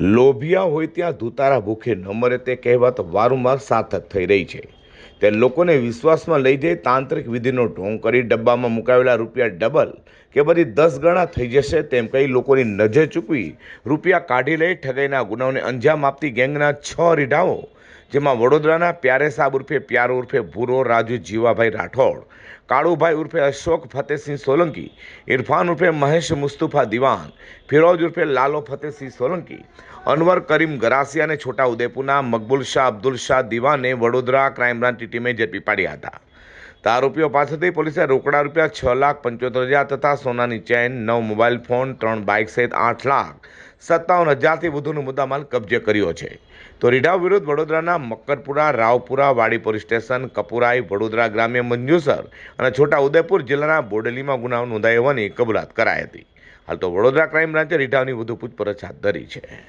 લોભિયા હોય ત્યાં ધૂતારા ભૂખે ન મરે તે કહેવત વારંવાર સાર્થક થઈ રહી છે. તે લોકોને વિશ્વાસમાં લઈ જઈ તાંત્રિક વિધિનો ઢોંગ કરી ડબ્બામાં મુકાવેલા રૂપિયા ડબલ કે બધી દસ ગણા થઈ જશે તેમ કહી લોકોની નજર ચૂકવી રૂપિયા કાઢી લઈ ઠગાઈના ગુનાઓને અંજામ આપતી ગેંગના છ રીઢાઓ જેમાં વડોદરાના પ્યારે સાબ ઉર્ફે પ્યારો ઉર્ફે ભૂરો, રાજુ, જીવાભાઈ રાઠોડ, કાળુભાઈ ઉર્ફે અશોક ફતેહસિંહ સોલંકી, ઇરફાન ઉર્ફે મહેશ મુસ્તુફા દિવાન, ફિરોજ ઉર્ફે લાલો ફતેહસિંહ સોલંકી, અનવર કરીમ ગરાસિયા અને છોટા ઉદેપુરના મકબુલ શાહ અબ્દુલ શાહ દિવાને વડોદરા ક્રાઇમ બ્રાન્ચની ટીમે ઝડપી પાડ્યા હતા. તો આરોપીઓ પાસેથી પોલીસે રોકડા રૂપિયા છ લાખ પંચોતેર હજાર તથા સોનાની ચેન, નવ મોબાઈલ ફોન, ત્રણ બાઇક સહિત આઠ લાખ સત્તાવન હજારથી વધુનો મુદ્દામાલ કબજે કર્યો છે. તો રીઢાવ વિરુદ્ધ વડોદરાના મક્કરપુરા, રાવપુરા, વાડી પોલીસ સ્ટેશન, કપુરાઈ, વડોદરા ગ્રામ્ય મંજુસર અને છોટા ઉદેપુર જિલ્લાના બોડેલીમાં ગુનાઓ નોંધાઈ હોવાની કબૂલાત કરાઈ હતી. હાલ તો વડોદરા ક્રાઇમ બ્રાન્ચે રીઢાવની વધુ પૂછપરછ હાથ ધરી છે.